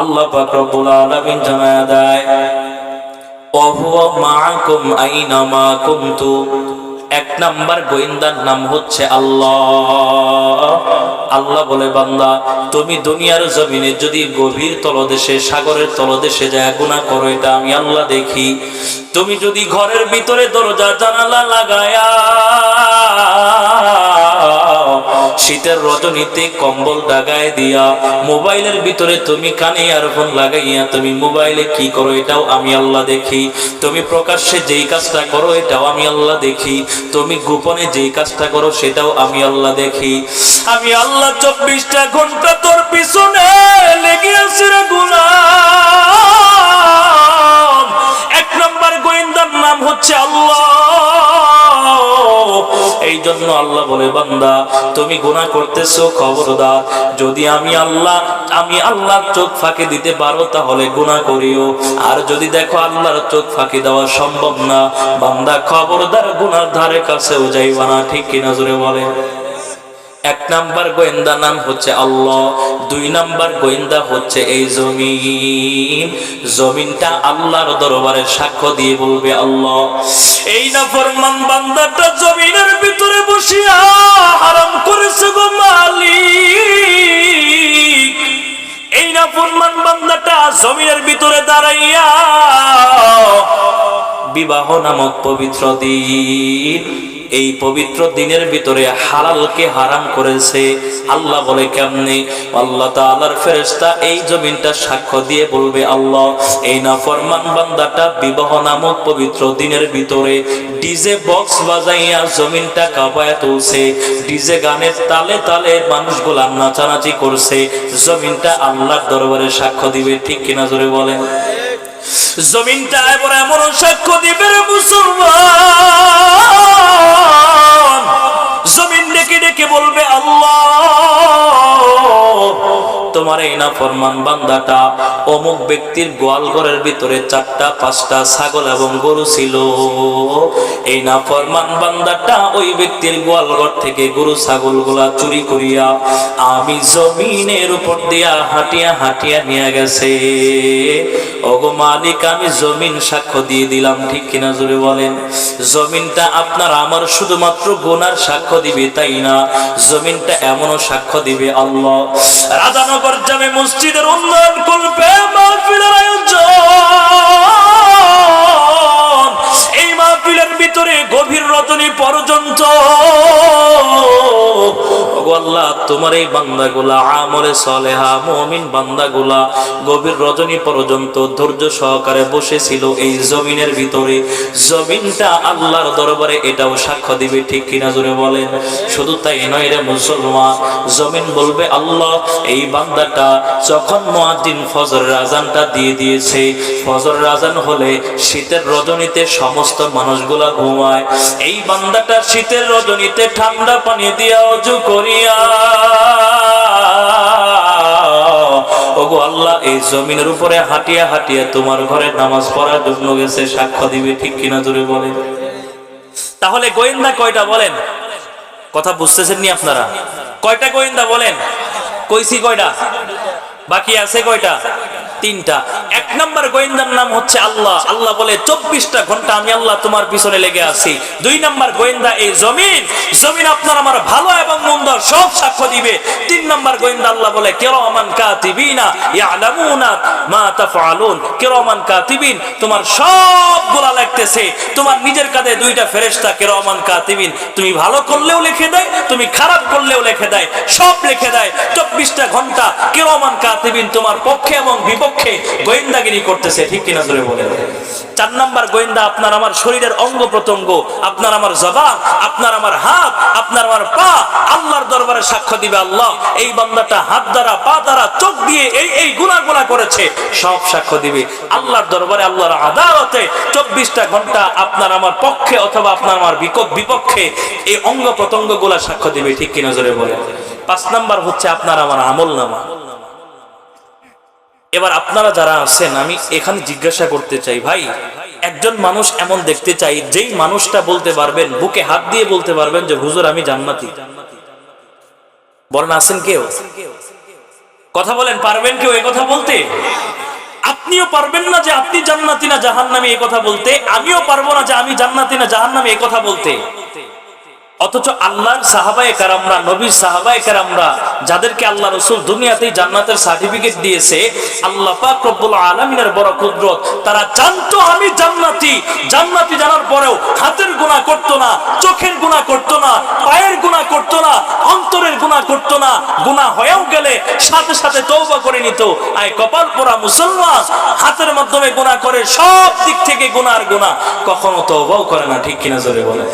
আল্লাহ পাক রব্বুল আলামিন জানায় দেয়, ওহুয়া মাআকুম আইনামা কুনতুম এক নাম্বার গোয়েন্দার নাম হচ্ছে আল্লাহ। আল্লাহ বলে, বান্দা, তুমি দুনিয়ার জমিনে যদি গভীর তলদেশে, সাগরের তলদেশে যায় গুণা করো, এটা আমি আল্লাহ দেখি। তুমি যদি ঘরের ভিতরে দরজা জানালা লাগায়া শীতের রজনীতে কম্বল ডাগায় দিয়া, মোবাইলের ভিতরে তুমি কানে ইয়ারফোন লাগাইয়া তুমি মোবাইলে কি করো এটাও আমি আল্লাহ দেখি। তুমি প্রকাশ্যে যেই কাজটা করো এটাও আমি আল্লাহ দেখি। তুমি গোপনে যেই কাজটা করো সেটাও আমি আল্লাহ দেখি। আমি আল্লাহ চব্বিশটা ঘণ্টা তোর পিছনে লেগে আছি এই জন্য আল্লাহ বলে, বান্দা, তুমি গুনাহ করতেছো, খবরদার। যদি আমি আল্লাহ, আমি আল্লাহর চোখ ফাঁকি দিতে পারো, তাহলে গুনাহ করিও। আর যদি দেখো আল্লাহর চোখ ফাঁকি দেওয়া সম্ভব না, বান্দা, খবরদার গুনার ধারে কাছেও যাইবা না, ঠিক কি নজরে বলে এক নাম্বার গোয়েন্দা নাম হচ্ছে আল্লাহ, দুই নাম্বার গোয়েন্দা হচ্ছে এই জমিন। জমিনটা আল্লাহর দরবারে সাক্ষ্য দিয়ে বলবে আল্লাহ, এই না ফরমান বান্দাটা জমিনের ভিতরে বসিয়া হারাম করেছে গো মালিক। এই না ফরমান বান্দাটা জমিনের ভিতরে দাঁড়াইয়া বিবাহ নামক পবিত্র দিন এই পবিত্র দিনের ভিতরে হালালকে হারাম করেছে। আল্লাহ বলে কেমনে? আল্লাহ তাআলার ফেরেশতা এই জমিনটা সাক্ষ্য দিয়ে বলবে, আল্লাহ, এই না ফরমান বান্দাটা বিবাহ নামক পবিত্র দিনের ভিতরে ডিজে বক্স বাজাইয়া জমিনটা কাঁপায় তুলছে। ডিজে গানের তালে তালে মানুষগুলা নাচানাচি করছে। জমিনটা আল্লাহর দরবারে সাক্ষ্য দিবে, ঠিক কিনা জোরে বলেন? জমিনটা এবার এমন সাক্ষ্য দিবে মুসলমান। না ফরমান বান্দাটা, অমুক ব্যক্তির গোয়াল ঘরের ভিতরে চারটা, পাঁচটা ছাগল এবং গরু ছিল। এই না ফরমান বান্দাটা ওই ব্যক্তির গোয়াল ঘর থেকে গরু ছাগলগুলা চুরি করিয়া আমি জমিনের উপর দিয়া হাঁটিয়া হাঁটিয়া নিয়ে গেছে। ওগো মালিক, আমি জমিন সাক্ষ্য দিয়ে দিলাম, ঠিক কিনা জোরে বলেন? জমিনটা আপনার আমার শুধুমাত্র গোনার সাক্ষ্য দিবে, তাই না? জমিনটা এমনও সাক্ষ্য দিবে আল্লাহ। রাজানগর জামে মসজিদের উন্নয়ন করবে এই মাহফিলের ভিতরে গভীর রজনী পর্যন্ত আল্লাহ, তোমার এই বান্দাগুলা, আমলে সলেহা, মুমিন বান্দাগুলা গভীর রজনী পর্যন্ত ধৈর্য সহকারে বসেছিল এই জমিনের ভিতরে। জমিনটা আল্লাহর দরবারে এটাও সাক্ষ্য দিবে, ঠিক কিনা জোরে বলেন? শুধু তাই নয় রে মুসলমান, জমিন বলবে, আল্লাহ, এই বান্দাটা যখন মুয়াজ্জিন ফজর রাজানটা দিয়ে দিয়েছে, ফজর রাজান হলে শীতের রজনীতে সমস্ত মানুষগুলা ঘুমায়। এই বান্দাটা শীতের রজনীতে ঠান্ডা পানি দিয়ে অজু করিয়া জমিনের উপরে হাঁটিয়া হাঁটিয়া তোমার ঘরে নামাজ পড়ার জন্য গেছে, সাক্ষ্য দিবে, ঠিক কিনা জোরে বলে তাহলে গোয়েন্দা কয়টা বলেন? কথা বুঝতেছেন নি আপনারা? কয়টা গোয়েন্দা বলেন? কইছি কয়টা? বাকি আছে কয়টা? তিনটা। এক নম্বর গোয়েন্দার নাম হচ্ছে আল্লাহ। আল্লাহ বলে, চব্বিশটা ঘণ্টা আমি আল্লাহ তোমার পিছনে লেগে আছি। দুই নম্বর গোয়েন্দা, এই জমিন জমিন আপনার আমার ভালো এবং মন্দ সব সাক্ষ্য দিবে। তিন নম্বর গোয়েন্দা, আল্লাহ বলে, কেরমান কাতিবিনা ইয়ালামুনা মা তাফআলুন। কেরমান কাতিবিন, তোমার লাগতেছে। তোমার নিজের কাঁধে দুইটা ফেরেশতা কেরমান কাতিবিন। তুমি ভালো করলেও লিখে দেয়, তুমি খারাপ করলেও লিখে দেয়। সব লিখে দেয়। চব্বিশটা ঘণ্টা কেরমান কাতিবিন তোমার পক্ষে এবং বিপক্ষে গোয়েন্দাগিরি করতেছে, ঠিক কিনা ধরে বলে চার নাম্বার গোয়েন্দা, আপনার আমার শরীরের অঙ্গ প্রত্যঙ্গ, আপনার আমার জবান, আপনার আমার হাত, আপনার আমার পা, আল্লাহর দরবারে সাক্ষ্য দিবে আল্লাহ। এই বান্দাটা হাত দ্বারা, পা দ্বারা, চোখ দিয়ে এই এই গুণাগুলা করেছে, সব সাক্ষ্য দিবে। আল্লাহর দরবারে, আল্লাহর আদালতে চব্বিশটা ঘণ্টা আপনার আমার পক্ষে অথবা আপনার আমার বিকট বিপক্ষে এই অঙ্গ প্রত্যঙ্গগুলা সাক্ষ্য দিবে, ঠিক কিনা জোরে বলে পাঁচ নাম্বার হচ্ছে আপনার আমার আমল নামা এবার আপনারা যারা আছেন, আমি এখানে জিজ্ঞাসা করতে চাই, ভাই, একজন মানুষ এমন দেখতে চাই, যেই মানুষটা বলতে পারবেন, বুকে হাত দিয়ে বলতে পারবেন যে, হুজুর, আমি জান্নাতি। বলেন, আছেন কেউ? কথা বলেন, পারবেন কেউ কথা বলতে? আপনিও পারবেন না যে, আপনি জান্নাতি না জাহান্নামী? এই কথা বলতে। আমিও পারব না যে, আমি জান্নাতি না জাহান্নামী? এই কথা বলতে। অথচ আল্লাহর সাহাবায়ে কারামরা, নবীর সাহাবায়ে কারামরা, যাদেরকে আল্লাহ রসুল দুনিয়াতেই জান্নাতের সার্টিফিকেট দিয়েছে, আল্লাহ পাক রব্বুল আলামিনের বড় কুদরত, তারা জানতো আমি জান্নাতি। জান্নাতি জানার পরেও হাতের গুনাহ করতো না, চোখের গুনাহ করতো না, পায়ের গুনাহ করতো না, অন্তরের গুনাহ করতো না। গুনাহ হয়েও গেলে সাথে সাথে তৌবা করে নিত। আয় কপাল পোড়া মুসলমান, হাতের মাধ্যমে গুনাহ করে সব দিক থেকে গুনার গুনাহ। কখনো তওবাও করে না, ঠিক কিনা জোরে বলে